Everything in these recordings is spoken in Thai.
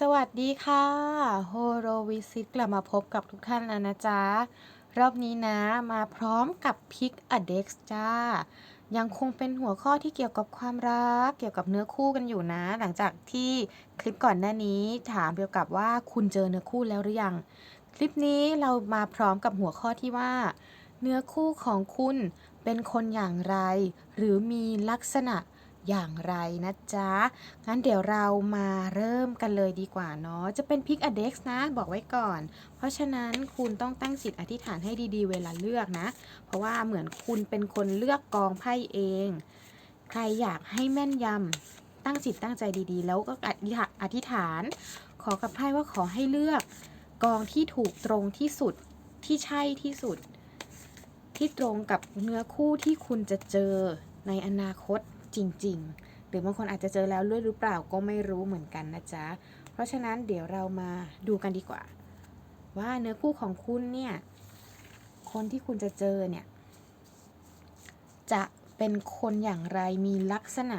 สวัสดีค่ะโฮโรวิซิตกลับมาพบกับทุกท่านแล้วนะจ๊ะ รอบนี้นะมาพร้อมกับพิกอเด็กซ์จ้า ยังคงเป็นหัวข้อที่เกี่ยวกับความรัก เกี่ยวกับเนื้อคู่กันอยู่นะ หลังจากที่คลิปก่อนหน้านี้ถามเกี่ยวกับว่าคุณเจอเนื้อคู่แล้วหรือยัง คลิปนี้เรามาพร้อมกับหัวข้อที่ว่า เนื้อคู่ของคุณเป็นคนอย่างไร หรือมีลักษณะ อย่างไรนะจ๊ะ งั้นเดี๋ยวเรามาเริ่มกันเลยดีกว่าเนาะ จะเป็นพิกอเด็กซ์นะ บอกไว้ก่อน เพราะฉะนั้นคุณต้องตั้งจิตอธิษฐานให้ดีๆ เวลาเลือกนะ เพราะว่าเหมือนคุณเป็นคนเลือกกองไพ่เอง ใครอยากให้แม่นยำตั้งจิตตั้งใจดีๆ แล้วก็อธิษฐาน ขอกับไพ่ว่าขอให้เลือกกองที่ถูกตรงที่สุดที่ใช่ที่สุด ที่ตรงกับเนื้อคู่ที่คุณจะเจอในอนาคต จริง ๆ หรือบางคนอาจจะเจอแล้วด้วยหรือเปล่าก็ไม่รู้เหมือนกันนะจ๊ะ เพราะฉะนั้นเดี๋ยวเรามาดูกันดีกว่า ว่าเนื้อคู่ของคุณเนี่ย คนที่คุณจะเจอเนี่ย จะเป็นคนอย่างไรมีลักษณะ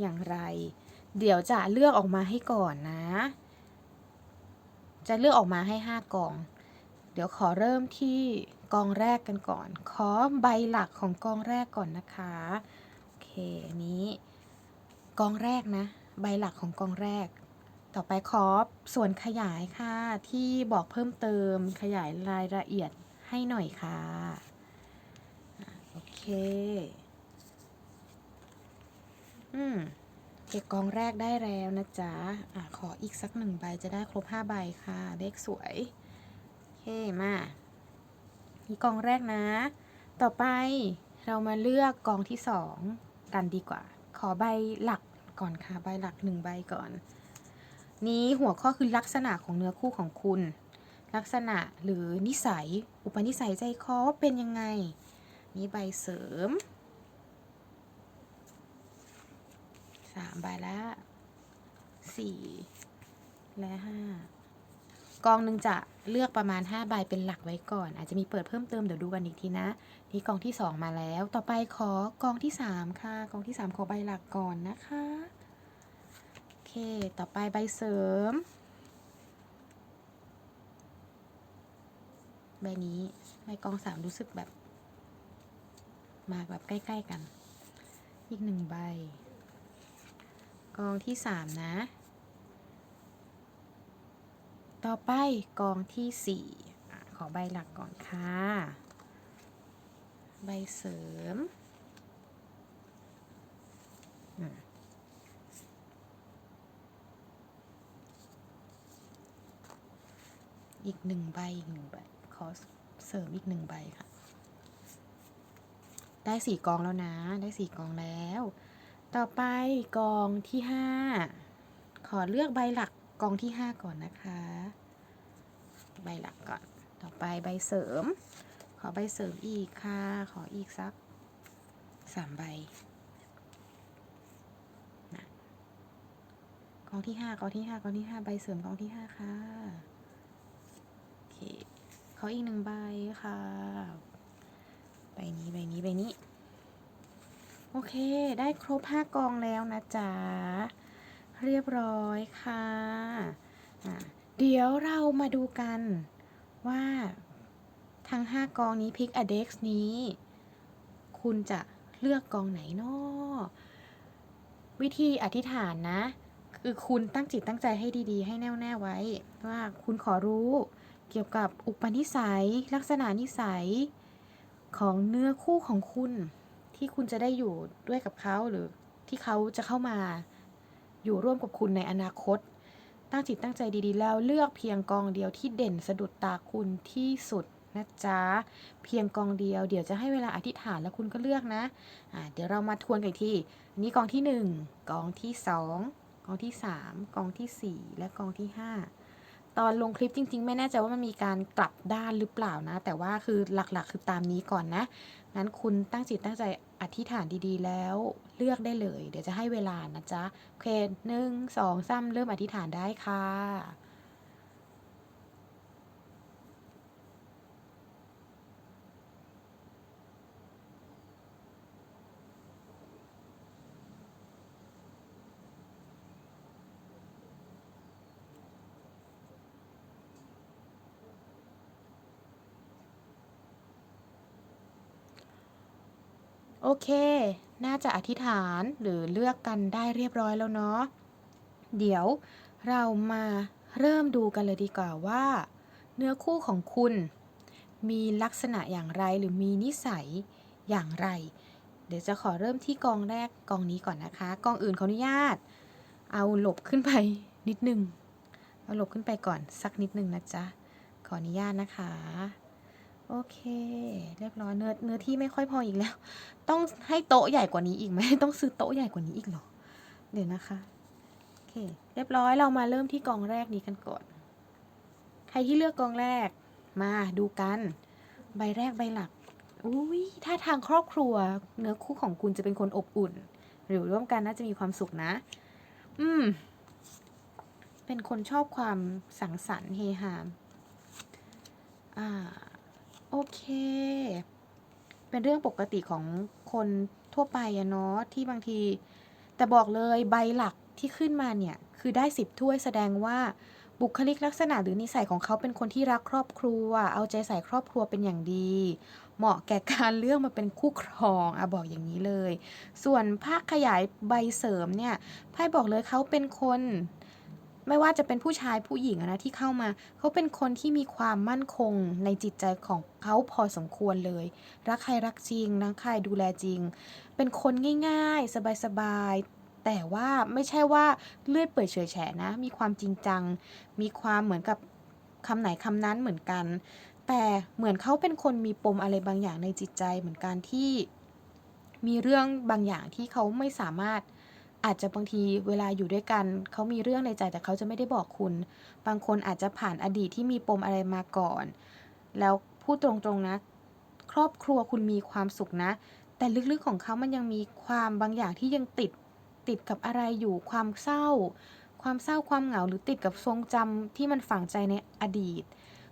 อย่างไร เดี๋ยวจะเลือกออกมาให้ก่อนนะ จะเลือกออกมาให้ 5กอง เดี๋ยวขอเริ่มที่กองแรกกันก่อน ขอใบหลักของกองแรกก่อนนะคะ อันนี้กองแรกนะ ใบหลักของกองแรก ต่อไปขอส่วนขยายค่ะ ที่บอกเพิ่มเติมขยายรายละเอียดให้หน่อยค่ะโอเคอืมเก็บกองแรกได้แล้วนะจ๊ะอะขออีกสักหนึ่งใบจะได้ครบห้าใบค่ะ เลขสวยโอเคมานี่กองแรกนะ ต่อไปเรามาเลือกกองที่สอง กันดีกว่า ขอใบหลักก่อนค่ะ ใบหลักหนึ่งใบก่อน นี้หัวข้อคือลักษณะของเนื้อคู่ของคุณ ลักษณะหรือนิสัย อุปนิสัยใจคอว่าเป็นยังไง นี่ใบเสริมสามใบละสี่และห้า กองหนึ่งจะเลือกประมาณ5ใบเป็นหลักไว้ก่อน อาจจะมีเปิดเพิ่มเติมเดี๋ยวดูกันอีกทีนะ นี่กองที่ 2 มาแล้ว ต่อไปขอกองที่ 3 ค่ะ กองที่ 3 ขอใบหลักก่อนนะคะโอเค ต่อไปใบเสริม ใบนี้ใบกอง 3 รู้สึกแบบ มาแบบใกล้ ๆ กัน อีกหนึ่งใบ กองที่ 3 นะ ต่อไปกองที่สี่ขอใบหลักก่อนค่ะ ใบเสริม อีกหนึ่งใบอีกหนึ่งใบ ขอเสริมอีกหนึ่งใบค่ะ ได้สี่กองแล้วนะ ได้สี่กองแล้ว ต่อไปกองที่ห้า ขอเลือกใบหลัก กองที่ 5 ก่อนนะคะ ใบหลักก่อน ต่อไปใบเสริม ขอใบเสริมอีกค่ะ ขออีกสักสามใบนะกองที่ห้ากองที่ห้ากองที่ห้าใบเสริมกองที่ห้าค่ะ โอเค ขออีกหนึ่งใบค่ะ ใบนี้ใบนี้ใบนี้ โอเค ได้ครบห้ากองแล้วนะจ๊ะ เรียบร้อยค่ะเดี๋ยวเรามาดูกันว่าทั้ง 5 กองนี้พิกอเด็กซ์นี้ คุณจะเลือกกองไหนนาะวิธีอธิษฐานนะ คือคุณตั้งจิตตั้งใจให้ดีๆ ให้แน่วแน่ไว้ ว่าคุณขอรู้เกี่ยวกับอุปนิสัย ลักษณะนิสัยของเนื้อคู่ของคุณ ที่คุณจะได้อยู่ด้วยกับเขาหรือที่เขาจะเข้ามา อยู่ร่วมกับคุณในอนาคต ตั้งจิตตั้งใจดีๆ แล้วเลือกเพียงกองเดียวที่เด่นสะดุดตาคุณที่สุดนะจ๊ะ เพียงกองเดียวเดี๋ยวจะให้เวลาอธิษฐานแล้วคุณก็เลือกนะะเดี๋ยวเรามาทวนกันทีอันนี้กองที่ 1 กองที่ 2 กองที่ 3 กองที่ 4 และกองที่ 5 ตอนลงคลิปจริง ๆ ไม่แน่ใจว่ามันมีการกลับด้านหรือเปล่านะ แต่ว่าคือหลักๆ คือตามนี้ก่อนนะ งั้นคุณตั้งจิตตั้งใจอธิษฐานดีๆ แล้ว เลือกได้เลย เดี๋ยวจะให้เวลานะจ๊ะ โอเคหนึ่งสองซ้ำเริ่มอธิษฐานได้ค่ะโอเค น่าจะอธิษฐานหรือเลือกกันได้เรียบร้อยแล้วเนาะ เดี๋ยวเรามาเริ่มดูกันเลยดีกว่าว่า เนื้อคู่ของคุณ มีลักษณะอย่างไรหรือมีนิสัยอย่างไร เดี๋ยวจะขอเริ่มที่กองแรกกองนี้ก่อนนะคะ กองอื่นขออนุญาต เอาหลบขึ้นไปนิดนึง เอาหลบขึ้นไปก่อนสักนิดนึงนะจ๊ะ ขออนุญาตนะคะ โอเค เรียบร้อยเนื้อเนื้อที่ไม่ค่อยพออีกแล้ว ต้องให้โต๊ะใหญ่กว่านี้อีกไหมต้องซื้อโต๊ะใหญ่กว่านี้อีกเหรอ เดี๋ยวนะคะโอเค เรียบร้อยเรามาเริ่มที่กองแรกนี้กันก่อน ใครที่เลือกกองแรกมาดูกัน ใบแรกใบหลักอุ้ยถ้าทางครอบครัวเนื้อคู่ของคุณจะเป็นคนอบอุ่น หรือร่วมกันน่าจะมีความสุขนะ อืม เป็นคนชอบความสังสรรค์เฮฮาอ่า โอเค เป็นเรื่องปกติของคนทั่วไปอะเนาะที่บางที แต่บอกเลยใบหลักที่ขึ้นมาเนี่ย คือได้สิบถ้วยแสดงว่าบุคลิกลักษณะหรือนิสัยของเขาเป็นคนที่รักครอบครัว เอาใจใส่ครอบครัวเป็นอย่างดี เหมาะแก่การเลือกมาเป็นคู่ครองอะบอกอย่างนี้เลย ส่วนภาคขยายใบเสริมเนี่ยไพ่บอกเลยเขาเป็นคน ไม่ว่าจะเป็นผู้ชายผู้หญิงนะที่เข้ามา เขาเป็นคนที่มีความมั่นคงในจิตใจของเขาพอสมควรเลย รักใครรักจริงรักใครดูแลจริง เป็นคนง่าย ๆ สบายๆแต่ว่าไม่ใช่ว่าเลื่อยเปื่อยเฉยแฉะนะ มีความจริงจัง มีความเหมือนกับคำไหนคำนั้นเหมือนกัน แต่เหมือนเขาเป็นคนมีปมอะไรบางอย่างในจิตใจเหมือนกันที่มีเรื่องบางอย่างที่เขาไม่สามารถ อาจจะบางทีเวลาอยู่ด้วยกัน เขามีเรื่องในใจแต่เขาจะไม่ได้บอกคุณ บางคนอาจจะผ่านอดีตที่มีปมอะไรมาก่อน แล้วพูดตรงๆนะ ครอบครัวคุณมีความสุขนะ แต่ลึกๆของเขามันยังมีความบางอย่างที่ยังติดติดกับอะไรอยู่ความเศร้า ความเศร้าความเหงาหรือติดกับทรงจำที่มันฝังใจในอดีต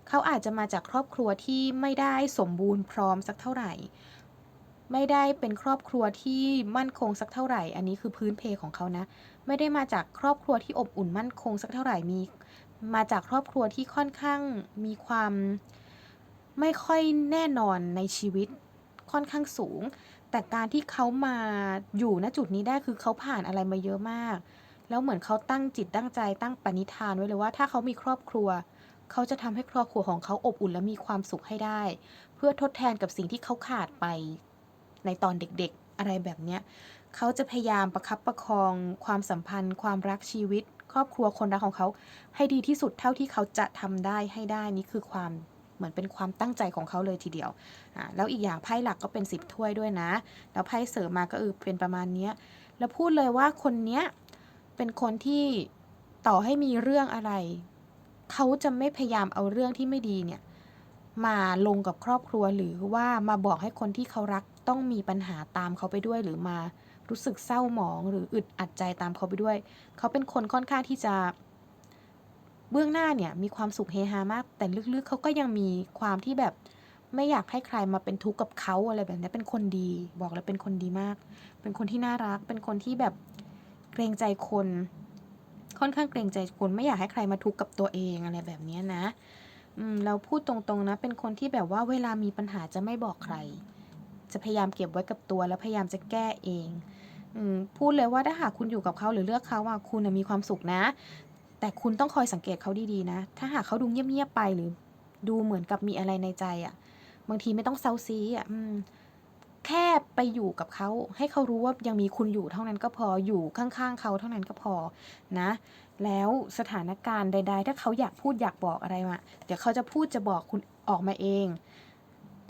เขาอาจจะมาจากครอบครัวที่ไม่ได้สมบูรณ์พร้อมสักเท่าไหร่ ไม่ได้เป็นครอบครัวที่มั่นคงสักเท่าไหร่ อันนี้คือพื้นเพของเขานะ ไม่ได้มาจากครอบครัวที่อบอุ่นมั่นคงสักเท่าไหร่ มี มาจากครอบครัวที่ค่อนข้างมีความไม่ค่อยแน่นอนในชีวิตค่อนข้างสูง แต่การที่เขามาอยู่ณจุดนี้ได้คือเขาผ่านอะไรมาเยอะมาก แล้วเหมือนเขาตั้งจิตตั้งใจตั้งปณิธานไว้เลยว่า ถ้าเขามีครอบครัว เขาจะทำให้ครอบครัวของเขาอบอุ่นและมีความสุขให้ได้ เพื่อทดแทนกับสิ่งที่เขาขาดไป ในตอนเด็กๆ อะไรแบบเนี้ยเขาจะพยายามประคับประคอง ความสัมพันธ์ ความรักชีวิต ครอบครัวคนรักของเขา ให้ดีที่สุดเท่าที่เขาจะทำได้ให้ได้นี่คือความเหมือนเป็นความตั้งใจของเขาเลยทีเดียวอ่าแล้วอีกอย่างไพ่หลักก็เป็นสิบถ้วยด้วยนะ แล้วไพ่เสริมมาก็เออเป็นประมาณเนี้ยแล้วพูดเลยว่าคนเนี้ยเป็นคนที่ต่อให้มีเรื่องอะไร เขาจะไม่พยายามเอาเรื่องที่ไม่ดีเนี่ย มาลงกับครอบครัวหรือว่ามาบอกให้คนที่เขารัก ต้องมีปัญหาตามเขาไปด้วยหรือมารู้สึกเศร้าหมองหรืออึดอัดใจตามเขาไปด้วย เขาเป็นคนค่อนข้างที่จะ เบื้องหน้าเนี่ยมีความสุขเฮฮามาก แต่ลึกๆเขาก็ยังมีความที่แบบไม่อยากให้ใครมาเป็นทุกข์กับเขาอะไรแบบนี้เป็นคนดี บอกแล้วเป็นคนดีมาก เป็นคนที่น่ารัก เป็นคนที่แบบเกรงใจคน ค่อนข้างเกรงใจคนไม่อยากให้ใครมาทุกข์กับตัวเองอะไรแบบนี้นะ อืมเราพูดตรงๆนะ เป็นคนที่แบบว่าเวลามีปัญหาจะไม่บอกใคร จะพยายามเก็บไว้กับตัว แล้วพยายามจะแก้เองอพูดเลยว่าถ้าหากคุณอยู่กับเขาหรือเลือกเขาอะคุณมีความสุขนะ แต่คุณต้องคอยสังเกตเขาดีๆนะ ถ้าหากเขาดูเงียบๆไปหรือดูเหมือนกับมีอะไรในใจอะบางทีไม่ต้องเซาซีอะแค่ไปอยู่กับเขาให้เขารู้ว่ายังมีคุณอยู่เท่านั้นก็พออยู่ข้างๆเขาเท่านั้นก็พอนะ แล้วสถานการณ์ใด ๆ ถ้าเขาอยากพูดอยากบอกอะไรมาเดี๋ยวเขาจะพูดจะบอกคุณออกมาเอง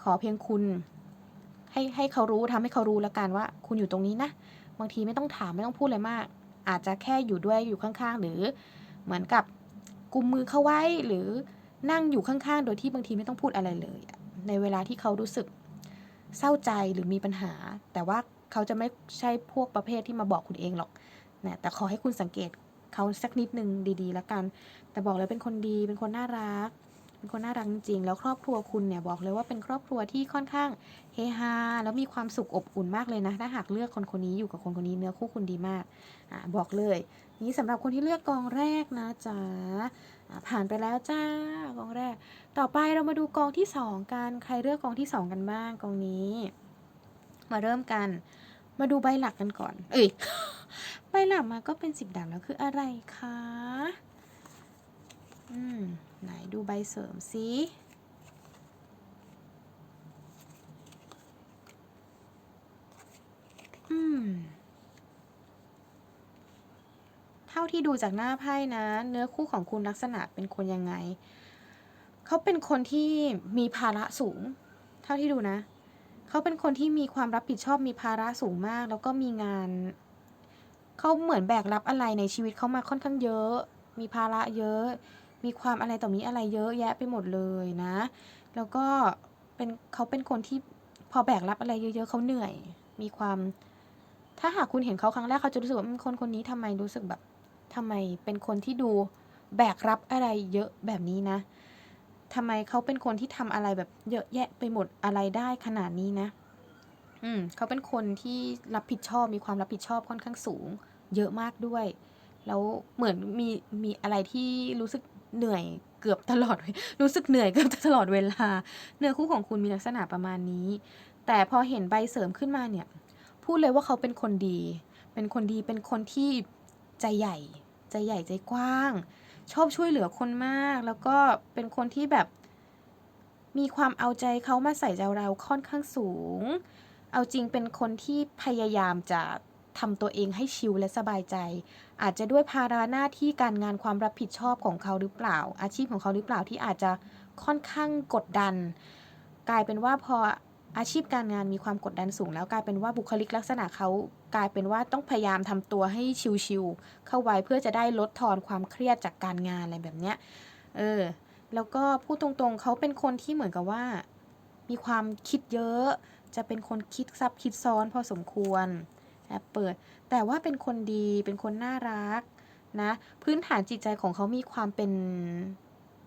ขอเพียงคุณ ให้ให้เขารู้ทำให้เขารู้แล้วกันว่า คุณอยู่ตรงนี้นะ บางทีไม่ต้องถามไม่ต้องพูดอะไรมาก อาจจะแค่อยู่ด้วยอยู่ข้างๆ หรือเหมือนกับกุมมือเขาไว้หรือนั่งอยู่ข้างๆ โดยที่บางทีไม่ต้องพูดอะไรเลย ในเวลาที่เขารู้สึกเศร้าใจหรือมีปัญหา แต่ว่าเขาจะไม่ใช่พวกประเภทที่มาบอกคุณเองหรอกนะแต่ขอให้คุณสังเกตเขาสักนิดนึงดีๆ แล้วกัน แต่บอกเลยเป็นคนดีเป็นคนน่ารัก เป็นคนน่ารักจริงๆแล้วครอบครัวคุณเนี่ยบอกเลยว่าเป็นครอบครัวที่ค่อนข้างเฮฮาแล้วมีความสุขอบอุ่นมากเลยนะ ถ้าหากเลือกคนคนนี้อยู่กับคนคนนี้เนื้อคู่คุณดีมากอ่าบอกเลย นี่สำหรับคนที่เลือกกองแรกนะจ๊ะผ่านไปแล้วจ้ากองแรก ต่อไปเรามาดูกองที่สองกันใครเลือกกองที่สองกันบ้างกองนี้ มาเริ่มกัน มาดูใบหลักกันก่อน เอ้ยใบหลักมาก็เป็นสิบดาบแล้วคืออะไรคะ อืม ไหนดูใบเสริมสิอืม เท่าที่ดูจากหน้าไพ่นะ เนื้อคู่ของคุณลักษณะเป็นคนยังไง เขาเป็นคนที่มีภาระสูง เท่าที่ดูนะ เขาเป็นคนที่มีความรับผิดชอบมีภาระสูงมาก แล้วก็มีงาน เขาเหมือนแบกรับอะไรในชีวิตเขามาค่อนข้างเยอะ มีภาระเยอะ มีความอะไรต่อมีอะไรเยอะแยะไปหมดเลยนะ แล้วก็เป็นเขาเป็นคนที่พอแบกรับอะไรเยอะๆเขาเหนื่อย มีความ ถ้าหากคุณเห็นเขาครั้งแรกเขาจะรู้สึกว่าคนคนนี้ทำไมรู้สึกแบบทำไมเป็นคนที่ดูแบกรับอะไรเยอะแบบนี้นะทำไมเขาเป็นคนที่ทำอะไรแบบเยอะแยะไปหมดอะไรได้ขนาดนี้นะ อืมเขาเป็นคนที่รับผิดชอบมีความรับผิดชอบค่อนข้างสูง เยอะมากด้วย แล้วเหมือนมีมีอะไรที่รู้สึก เหนื่อยเกือบตลอด รู้สึกเหนื่อยเกือบตลอดเวลา เนื้อคู่ของคุณมีลักษณะประมาณนี้ แต่พอเห็นใบเสริมขึ้นมาเนี่ย พูดเลยว่าเขาเป็นคนดี เป็นคนดีเป็นคนที่ใจใหญ่ ใจใหญ่ใจกว้าง ชอบช่วยเหลือคนมาก แล้วก็เป็นคนที่แบบมีความเอาใจเขามาใส่ใจเราค่อนข้างสูง เอาจริงเป็นคนที่พยายามจะทำตัวเองให้ชิลและสบายใจ อาจจะด้วยภาระหน้าที่การงานความรับผิดชอบของเขาหรือเปล่า อาชีพของเขาหรือเปล่าที่อาจจะค่อนข้างกดดัน กลายเป็นว่าพออาชีพการงานมีความกดดันสูง แล้วกลายเป็นว่าบุคลิกลักษณะเขากลายเป็นว่าต้องพยายามทำตัวให้ชิลๆเข้าไว้เพื่อจะได้ลดทอนความเครียดจากการงานอะไรแบบเนี้ยเออแล้วก็พูดตรงๆเขาเป็นคนที่เหมือนกับว่า มีความคิดเยอะ จะเป็นคนคิดซับคิดซ้อนพอสมควร แอบเปิด แต่ว่าเป็นคนดีเป็นคนน่ารักนะ พื้นฐานจิตใจของเขามีความเป็น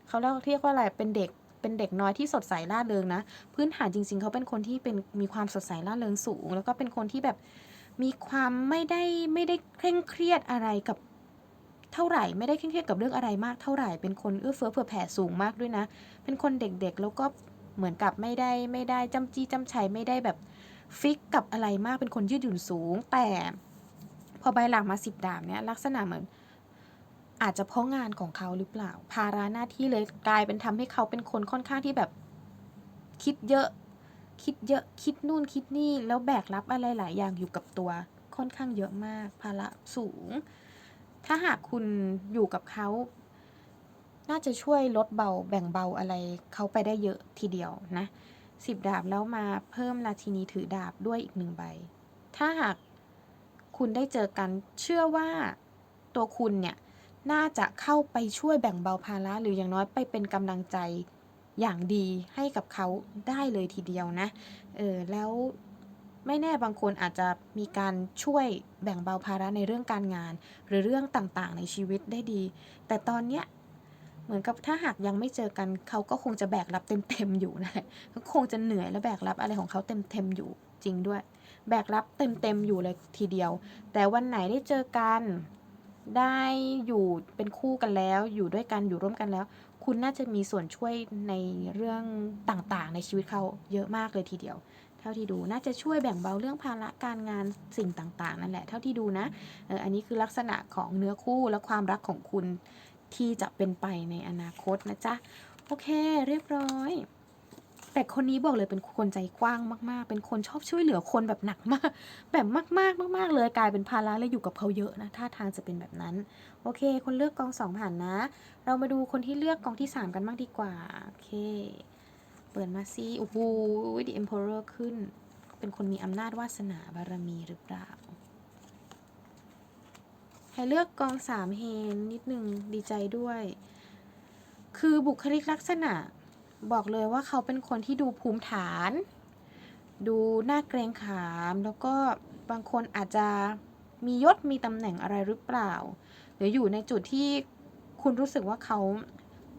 เขาเรียกเรียกว่าอะไรเป็นเด็กเป็นเด็กน้อยที่สดใสร่าเริงนะ พื้นฐานจริง ๆ เขาเป็นคนที่เป็นมีความสดใสร่าเริงสูง แล้วก็เป็นคนที่แบบมีความไม่ได้ไม่ได้เคร่งเครียดอะไรกับเท่าไหร่ไม่ได้เคร่งเครียดกับเรื่องอะไรมากเท่าไหร่เป็นคนเอื้อเฟื้อเผื่อแผ่สูงมากด้วยนะ เป็นคนเด็กๆ แล้วก็เหมือนกับไม่ได้ไม่ได้จำจี้จำชัยไม่ได้แบบ ฟิกกับอะไรมากเป็นคนยืดหยุ่นสูง แต่พอใบหลักมาสิบดาบเนี่ยลักษณะเหมือน อาจจะเพราะงานของเขาหรือเปล่า ภาระหน้าที่เลยกลายเป็นทำให้เขาเป็นคนค่อนข้างที่แบบคิดเยอะ คิดเยอะคิดนู่นคิดนี่แล้วแบกรับอะไรหลายอย่างอยู่กับตัว ค่อนข้างเยอะมาก ภาระสูง ถ้าหากคุณอยู่กับเขา น่าจะช่วยลดเบาแบ่งเบาอะไรเขาไปได้เยอะทีเดียวนะ สิบดาบแล้วมาเพิ่มราชินีถือดาบด้วยอีกหนึ่งใบ ถ้าหากคุณได้เจอกันเชื่อว่าตัวคุณเนี่ย น่าจะเข้าไปช่วยแบ่งเบาภาระหรืออย่างน้อยไปเป็นกำลังใจอย่างดีให้กับเขาได้เลยทีเดียวนะ เออแล้วไม่แน่บางคนอาจจะมีการช่วยแบ่งเบาภาระในเรื่องการงาน หรือเรื่องต่างๆ ในชีวิตได้ดี แต่ตอนเนี้ย เหมือนกับถ้าหากยังไม่เจอกันเขาก็คงจะแบกรับเต็มๆอยู่นะเขาคงจะเหนื่อยและแบกรับอะไรของเขาเต็มๆอยู่จริงด้วย แบกรับเต็มๆอยู่เลยทีเดียว แต่วันไหนได้เจอกัน ได้อยู่เป็นคู่กันแล้ว อยู่ด้วยกันอยู่ร่วมกันแล้ว คุณน่าจะมีส่วนช่วยในเรื่องต่างๆ ในชีวิตเขาเยอะมากเลยทีเดียว เท่าที่ดูน่าจะช่วยแบ่งเบาเรื่องภาระการงานสิ่งต่างๆ นั่นแหละเท่าที่ดูนะอออันนี้คือลักษณะของเนื้อคู่และความรักของคุณ ที่จะเป็นไปในอนาคตนะจ๊ะ โอเค เรียบร้อย แต่คนนี้บอกเลยเป็นคนใจกว้างมากๆ เป็นคนชอบช่วยเหลือคนแบบหนักมาก แบบมากๆมากๆเลยกลายเป็นภาระและอยู่กับเขาเยอะนะท่าทางจะเป็นแบบนั้น โอเค คนเลือกกองสองผ่านนะ เรามาดูคนที่เลือกกองที่สามกันบ้างดีกว่า โอเค เปิดมาซิโอ้โห The Emperor ขึ้น เป็นคนมีอำนาจวาสนาบารมีหรือเปล่า ให้เลือกกองสามเฮนนิดนึงดีใจด้วย คือบุคลิกลักษณะ บอกเลยว่าเขาเป็นคนที่ดูภูมิฐาน ดูน่าเกรงขาม แล้วก็บางคนอาจจะมียศมีตำแหน่งอะไรหรือเปล่า หรืออยู่ในจุดที่คุณรู้สึกว่าเขา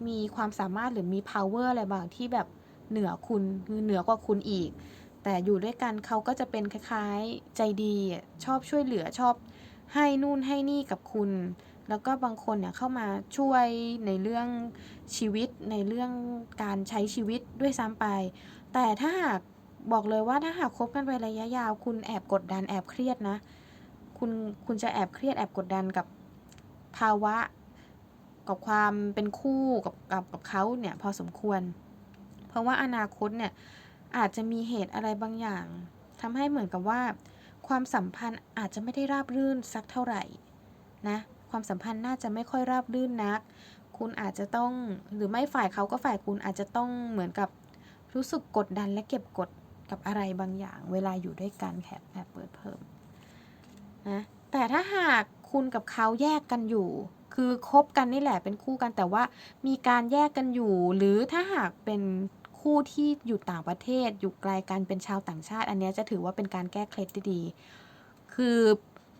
มีความสามารถหรือมี power อะไรบางที่แบบเหนือคุณคือเหนือกว่าคุณอีก แต่อยู่ด้วยกันเขาก็จะเป็นคล้ายๆใจดีชอบช่วยเหลือชอบ ให้นู่นให้นี่กับคุณ แล้วก็บางคนเนี่ยเข้ามาช่วยในเรื่องชีวิตในเรื่องการใช้ชีวิตด้วยซ้ำไป แต่ถ้าหากบอกเลยว่าถ้าหากคบกันไประยะยาว คุณแอบกดดันแอบเครียดนะ คุณคุณจะแอบเครียดแอบกดดันกับภาวะกับความเป็นคู่กับกับกับเขาเนี่ยพอสมควร เพราะว่าอนาคตเนี่ยอาจจะมีเหตุอะไรบางอย่างทำให้เหมือนกับว่า ความสัมพันธ์อาจจะไม่ได้ราบรื่นสักเท่าไหร่นะความสัมพันธ์น่าจะไม่ค่อยราบรื่นนัก คุณอาจจะต้องหรือไม่ฝ่ายเขาก็ฝ่ายคุณอาจจะต้องเหมือนกับรู้สึกกดดันและเก็บกดกับอะไรบางอย่าง เวลาอยู่ด้วยกันแอบแอบเปิดเพิ่มนะแต่ถ้าหากคุณกับเขาแยกกันอยู่ คือคบกันนี่แหละเป็นคู่กันแต่ว่ามีการแยกกันอยู่ หรือถ้าหากเป็น คู่ที่อยู่ต่างประเทศ อยู่ไกลกันเป็นชาวต่างชาติ อันนี้จะถือว่าเป็นการแก้เคล็ดด้ดีคือ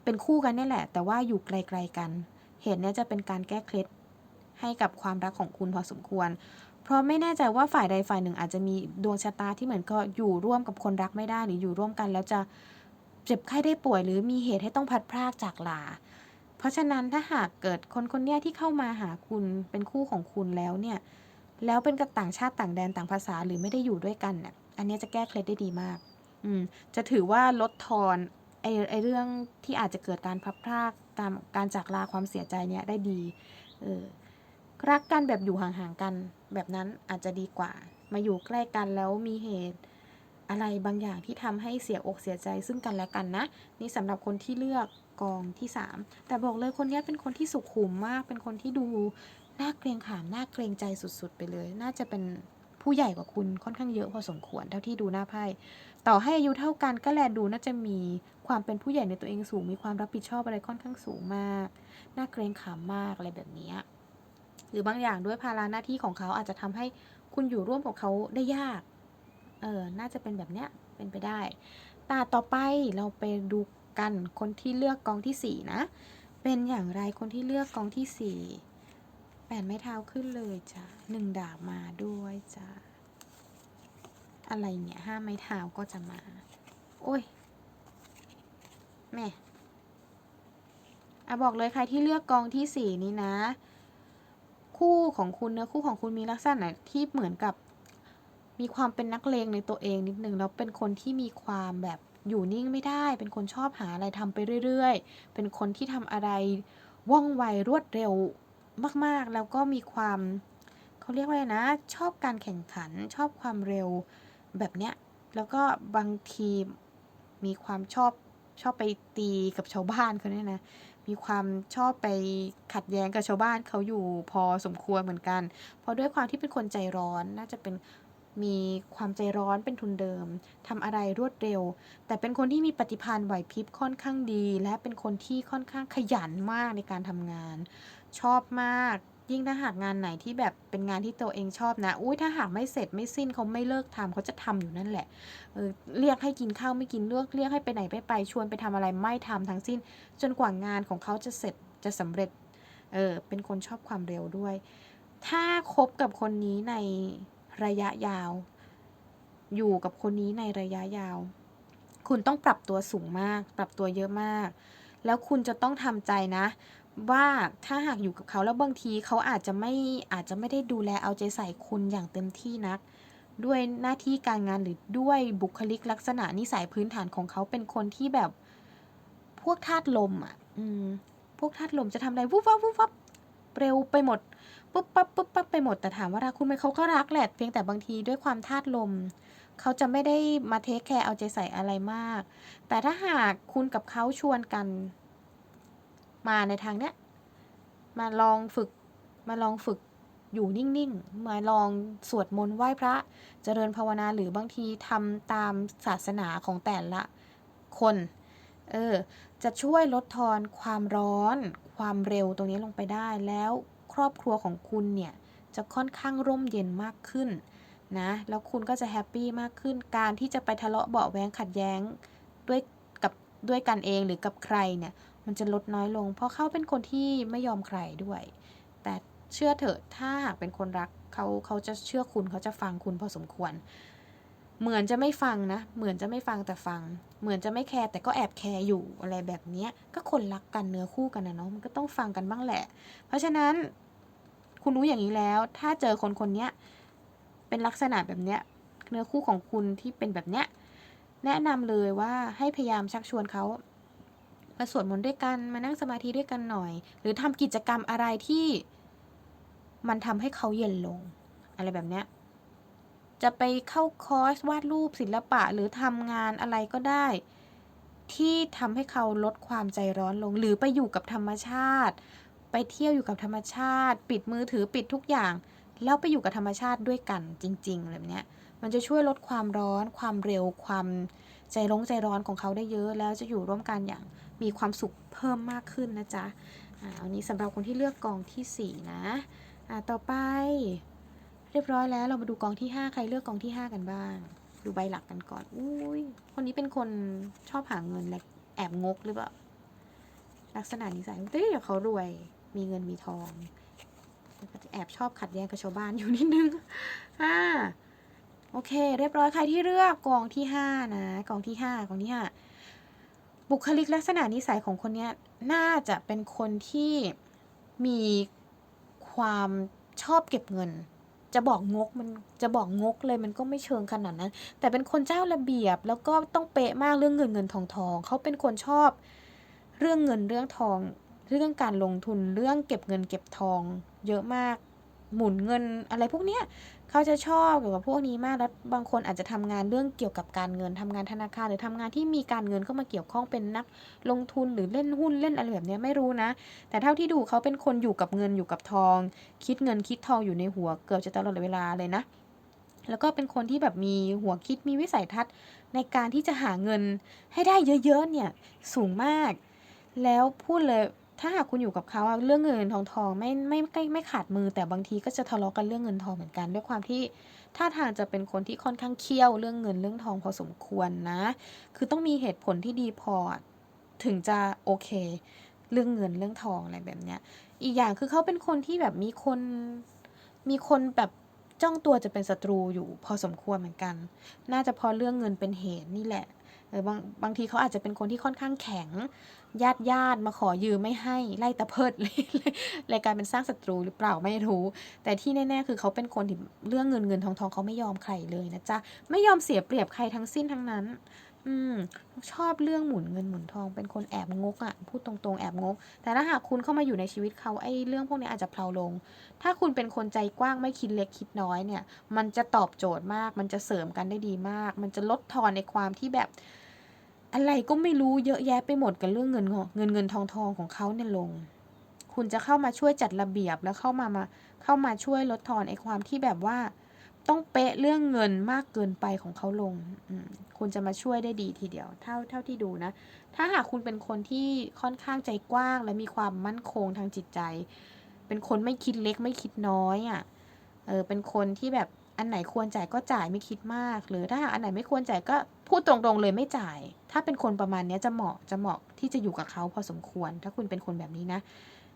เป็นคู่กันนี่แหละ แต่ว่าอยู่ไกลๆกัน เหตุนี้จะเป็นการแก้เคล็ดให้กับความรักของคุณพอสมควร เพราะไม่แน่ใจว่าฝ่ายใดฝ่ายหนึ่งอาจจะมีดวงชะตาที่เหมือนก็อยู่ร่วมกับคนรักไม่ได้หรืออยู่ร่วมกัน แล้วจะเจ็บไข้ได้ป่วย หรือมีเหตุให้ต้องพัดพรากจากลา เพราะฉะนั้นถ้าหากเกิดคนคนนี้ที่เข้ามาหาคุณเป็นคู่ของคุณแล้วเนี่ย แล้วเป็นกับต่างชาติต่างแดนต่างภาษาหรือไม่ได้อยู่ด้วยกันเนี่ยอันนี้จะแก้เคล็ดได้ดีมาก อืมจะถือว่าลดทอนไอไอเรื่องที่อาจจะเกิดการพับพรากตามการจากลาความเสียใจเนี่ยได้ดีเออรักกันแบบอยู่ห่างๆกัน แบบนั้นอาจจะดีกว่า มาอยู่ใกล้กันแล้วมีเหตุอะไรบางอย่างที่ทำให้เสียอกเสียใจซึ่งกันและกันนะ นี่สำหรับคนที่เลือกกองที่ 3 แต่บอกเลยคนนี้เป็นคนที่สุขุมมาก เป็นคนที่ดู น่าเกรงขามน่าเกรงใจสุด ๆ ไปเลย น่าจะเป็นผู้ใหญ่กว่าคุณค่อนข้างเยอะพอสมควรเท่าที่ดูหน้าไพ่ต่อให้อายุเท่ากันก็แลดูน่าจะมีความเป็นผู้ใหญ่ในตัวเองสูง มีความรับผิดชอบอะไรค่อนข้างสูงมาก น่าเกรงขามมากอะไรแบบนี้หรือบางอย่างด้วยภาระหน้าที่ของเขาอาจจะทำให้คุณอยู่ร่วมกับเขาได้ยาก เออ น่าจะเป็นแบบเนี้ย เป็นไปได้ ตาต่อไปเราไปดูกันคนที่เลือกกองที่สี่นะ เป็นอย่างไรคนที่เลือกกองที่สี่ แปดไม้เท้าขึ้นเลยจ้ะหนึ่งดาบมาด้วยจ้ะอะไรเนี่ยห้าไม้เท้าก็จะมา โอ้ย แม่อะบอกเลยใครที่เลือกกองที่สี่นี้นะ คู่ของคุณเนื้อคู่ของคุณมีลักษณะที่เหมือนกับ มีความเป็นนักเลงในตัวเองนิดนึงแล้วเป็นคนที่มีความแบบอยู่นิ่งไม่ได้ เป็นคนชอบหาอะไรทำไปเรื่อย ๆ เป็นคนที่ทำอะไรว่องไวรวดเร็ว มากๆ แล้วก็มีความเขาเรียกว่าอะไรนะ ชอบการแข่งขันชอบความเร็วแบบเนี้ยแล้วก็บางทีมีความชอบชอบไปตีกับชาวบ้านเขาเนี่ยนะ มีความชอบไปขัดแย้งกับชาวบ้านเขาอยู่พอสมควรเหมือนกัน เพราะด้วยความที่เป็นคนใจร้อนน่าจะเป็นมีความใจร้อนเป็นทุนเดิมทำอะไรรวดเร็ว แต่เป็นคนที่มีปฏิภาณไหวพริบค่อนข้างดี และเป็นคนที่ค่อนข้างขยันมากในการทำงาน ชอบมาก ยิ่งถ้าหากงานไหนที่แบบเป็นงานที่ตัวเองชอบนะ อุ้ยถ้าหากไม่เสร็จไม่สิ้นเขาไม่เลิกทำเขาจะทำอยู่นั่นแหละเออเรียกให้กินข้าวไม่กินเลือกเรียกให้ไปไหนไปไปชวนไปทำอะไรไม่ทำทั้งสิ้น จนกว่างานของเขาจะเสร็จจะสำเร็จ เออเป็นคนชอบความเร็วด้วย ถ้าคบกับคนนี้ในระยะยาว อยู่กับคนนี้ในระยะยาว คุณต้องปรับตัวสูงมาก ปรับตัวเยอะมาก แล้วคุณจะต้องทำใจนะ ว่าถ้าหากอยู่กับเขาแล้วบางทีเขาอาจจะไม่อาจจะไม่ได้ดูแลเอาใจใส่คุณอย่างเต็มที่นัก ด้วยหน้าที่การงานหรือด้วยบุคลิกลักษณะนิสัยพื้นฐานของเขาเป็นคนที่แบบพวกธาตุลมอะ อืม พวกธาตุลมจะทำอะไรวุบวับวุบวับเร็วไปหมดปุ๊บปั๊บปุ๊บปั๊บไปหมดแต่ถามว่ารักคุณไหมเขาก็รักแหละเพียงแต่บางทีด้วยความธาตุลม เขาจะไม่ได้มาเทคแคร์เอาใจใส่อะไรมาก แต่ถ้าหากคุณกับเขาชวนกัน มาในทางเนี้ย มาลองฝึก มาลองฝึกอยู่นิ่งๆ มาลองสวดมนต์ไหว้พระ เจริญภาวนาหรือบางทีทำตามศาสนาของแต่ละคน เออ จะช่วยลดทอนความร้อน ความเร็วตรงนี้ลงไปได้ แล้วครอบครัวของคุณเนี่ย จะค่อนข้างร่มเย็นมากขึ้นนะ แล้วคุณก็จะแฮปปี้มากขึ้น การที่จะไปทะเลาะเบาแว้งขัดแย้งด้วยกับด้วยกันเองหรือกับใครเนี่ย มันจะลดน้อยลง เพราะเขาเป็นคนที่ไม่ยอมใครด้วย แต่เชื่อเถอะถ้าหากเป็นคนรักเขาเขาจะเชื่อคุณเขาจะฟังคุณพอสมควร เหมือนจะไม่ฟังนะ เหมือนจะไม่ฟังแต่ฟัง เหมือนจะไม่แคร์แต่ก็แอบแคร์อยู่อะไรแบบเนี้ยก็คนรักกันเนื้อคู่กันนะเนาะมันก็ต้องฟังกันบ้างแหละ เพราะฉะนั้น คุณรู้อย่างนี้แล้ว ถ้าเจอคนคนเนี้ยเป็นลักษณะแบบเนี้ยเนื้อคู่ของคุณที่เป็นแบบเนี้ยแนะนำเลยว่าให้พยายามชักชวนเขา มาสวดมนต์ด้วยกันมานั่งสมาธิด้วยกันหน่อย หรือทำกิจกรรมอะไรที่มันทำให้เขาเย็นลง อะไรแบบเนี้ยจะไปเข้าคอร์สวาดรูปศิลปะหรือทำงานอะไรก็ได้ ที่ทำให้เขาลดความใจร้อนลง หรือไปอยู่กับธรรมชาติ ไปเที่ยวอยู่กับธรรมชาติ ปิดมือถือปิดทุกอย่าง แล้วไปอยู่กับธรรมชาติด้วยกันจริงๆแบบเนี้ยมันจะช่วยลดความร้อน ความเร็วความใจร้องใจร้อนของเขาได้เยอะ แล้วจะอยู่ร่วมกันอย่าง มีความสุขเพิ่มมากขึ้นนะจ๊ะอ่าอันนี้สำหรับคนที่เลือกกองที่ 4 นะอ่าต่อไป เรียบร้อยแล้วเรามาดูกองที่ 5 ใครเลือกกองที่ 5 กันบ้าง ดูใบหลักกันก่อนอุ้ยคนนี้เป็นคนชอบหาเงินและแอบงกหรือเปล่าลักษณะนิสัยเฮ้ยเดี๋ยวเขารวยมีเงินมีทองแอบชอบขัดแย้งกับชาวบ้านอยู่นิดนึงอ่าโอเค เรียบร้อยใครที่เลือกกองที่ห้านะกองที่ห้ากองที่ห้า บุคลิกลักษณะนิสัยของคนนี้น่าจะเป็นคนที่มีความชอบเก็บเงิน จะบอกงกมันจะบอกงกเลยมันก็ไม่เชิงขนาดนั้น แต่เป็นคนเจ้าระเบียบแล้วก็ต้องเป๊ะมากเรื่องเงินเงินทองทองเขาเป็นคนชอบเรื่องเงินเรื่องทอง เรื่องการลงทุนเรื่องเก็บเงินเก็บทอง เยอะมากหมุนเงินอะไรพวกเนี้ย เขาจะชอบเกี่ยวกับพวกนี้มากแล้วบางคนอาจจะทำงานเรื่องเกี่ยวกับการเงินทำงานธนาคารหรือทำงานที่มีการเงินเข้ามาเกี่ยวข้องเป็นนักลงทุนหรือเล่นหุ้นเล่นอะไรแบบนี้ไม่รู้นะ แต่เท่าที่ดูเขาเป็นคนอยู่กับเงินอยู่กับทอง คิดเงินคิดทองอยู่ในหัวเกือบจะตลอดเวลาเลยนะแล้วก็เป็นคนที่แบบมีหัวคิดมีวิสัยทัศน์ในการที่จะหาเงินให้ได้เยอะๆเนี่ยสูงมาก แล้วพูดเลย ถ้าหากคุณอยู่กับเขาเรื่องเงินทองทองไม่ไม่ไม่ไม่ขาดมือ แต่บางทีก็จะทะเลาะกันเรื่องเงินทองเหมือนกัน ด้วยความที่ท่าทางจะเป็นคนที่ค่อนข้างเคี่ยวเรื่องเงินเรื่องทองพอสมควรนะ คือต้องมีเหตุผลที่ดีพอถึงจะโอเค เรื่องเงินเรื่องทองอะไรแบบเนี้ย อีกอย่างคือเขาเป็นคนที่แบบมีคนมีคนแบบจ้องตัวจะเป็นศัตรูอยู่พอสมควรเหมือนกัน น่าจะพราะเรื่องเงินเป็นเหตุนี่แหละ เออบางบางทีเขาอาจจะเป็นคนที่ค่อนข้างแข็งญาติญาติมาขอยืมไม่ให้ไล่ตะเพิดเลยรายการเป็นสร้างศัตรูหรือเปล่าไม่รู้ แต่ที่แน่ๆคือเขาเป็นคนที่เรื่องเงินเงินทองทองเขาไม่ยอมใครเลยนะจ๊ะไม่ยอมเสียเปรียบใครทั้งสิ้นทั้งนั้น อืมชอบเรื่องหมุนเงินหมุนทอง เป็นคนแอบงกอะ่ะ พูดตรงๆแอบงก แต่ถ้าหากคุณเข้ามาอยู่ในชีวิตเขาไอ้เรื่องพวกนี้อาจจะเพลาลง ถ้าคุณเป็นคนใจกว้างไม่คิดเล็กคิดน้อยเนี่ย มันจะตอบโจทย์มาก มันจะเสริมกันได้ดีมาก มันจะลดทอนในความที่แบบ อะไรก็ไม่รู้เยอะแยะไปหมดกับเรื่องเงินของเงินเงินทองทองของเขาเนี่ยลง คุณจะเข้ามาช่วยจัดระเบียบแล้วเข้ามามาเข้ามาช่วยลดทอนไอ้ความที่แบบว่า ต้องเป๊ะเรื่องเงินมากเกินไปของเขาลง คุณจะมาช่วยได้ดีทีเดียว เท่าเท่าที่ดูนะ ถ้าหากคุณเป็นคนที่ค่อนข้างใจกว้าง และมีความมั่นคงทางจิตใจ เป็นคนไม่คิดเล็กไม่คิดน้อยอะ่ะ เออ เป็นคนที่แบบอันไหนควรจ่ายก็จ่ายไม่คิดมาก หรือถ้าหากอันไหนไม่ควรจ่ายก็พูดตรงๆเลยไม่จ่าย ถ้าเป็นคนประมาณนี้จะเหมาะจะเหมาะที่จะอยู่กับเขาพอสมควร ถ้าคุณเป็นคนแบบนี้นะ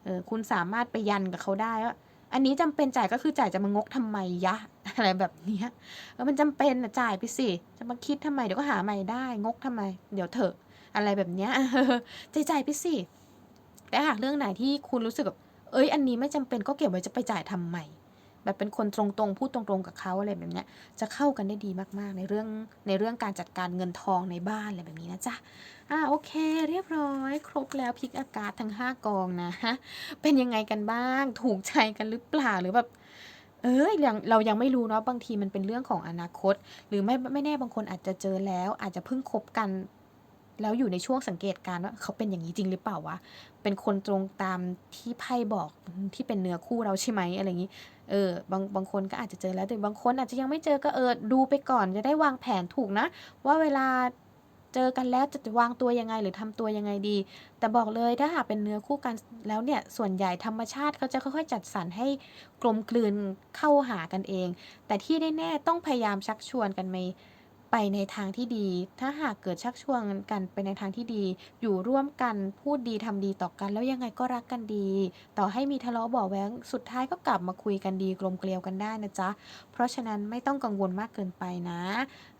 เออ คุณสามารถไปยันกับเขาได้ว่า อันนี้จำเป็นจ่ายก็คือจ่ายจะมางกทำไมยะ อะไรแบบเนี้ยเออมันจำเป็นนะจ่ายไปสิ จะมาคิดทำไมเดี๋ยวก็หาใหม่ได้ งกทำไม เดี๋ยวเถอะ อะไรแบบเนี้ยใจจ่ายไปสิ แต่หากเรื่องไหนที่คุณรู้สึกแบบเอ้ย อันนี้ไม่จำเป็นก็เก็บไว้จะไปจ่ายทำไม แบบเป็นคนตรงๆ พูดตรงๆกับเขาอะไรแบบเนี้ยจะเข้ากันได้ดีมากๆ ในเรื่องในเรื่องการจัดการเงินทองในบ้านอะไรแบบนี้นะจ๊ะอ่าโอเค เรียบร้อย ครบแล้วพิกอากาศทั้ง 5 กองนะเป็นยังไงกันบ้าง ถูกใจกันหรือเปล่าหรือแบบเอ้ยยังเรายังไม่รู้เนาะบางทีมันเป็นเรื่องของอนาคต หรือไม่ไม่แน่บางคนอาจจะเจอแล้ว อาจจะเพิ่งคบกัน แล้วอยู่ในช่วงสังเกตการว่าเขาเป็นอย่างนี้จริงหรือเปล่าวะ เป็นคนตรงตามที่ไพ่บอกที่เป็นเนื้อคู่เราใช่ไหมอะไรอย่างนี้ เออบางบางคนก็อาจจะเจอแล้วแต่บางคนอาจจะยังไม่เจอก็เออดูไปก่อนจะได้วางแผนถูกนะ ว่าเวลาเจอกันแล้วจะวางตัวยังไงหรือทำตัวยังไงดี แต่บอกเลยถ้าหากเป็นเนื้อคู่กันแล้วเนี่ยส่วนใหญ่ธรรมชาติเขาจะค่อยๆ จัดสรรให้กลมกลืนเข้าหากันเอง แต่ที่แน่ๆต้องพยายามชักชวนกันไป ไปในทางที่ดี ถ้าหากเกิดชักชวนกันไปในทางที่ดี อยู่ร่วมกันพูดดีทำดีต่อกัน แล้วยังไงก็รักกันดี ต่อให้มีทะเลาะเบาะแว้งสุดท้ายก็กลับมาคุยกันดีกลมเกลียวกันได้นะจ๊ะ เพราะฉะนั้นไม่ต้องกังวลมากเกินไปนะ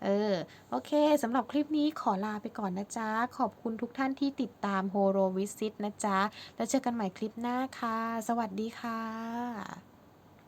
เออ โอเคสำหรับคลิปนี้ขอลาไปก่อนนะจ๊ะ ขอบคุณทุกท่านที่ติดตามโฮโรวิซิตนะจ๊ะ แล้วเจอกันใหม่คลิปหน้าค่ะ สวัสดีค่ะ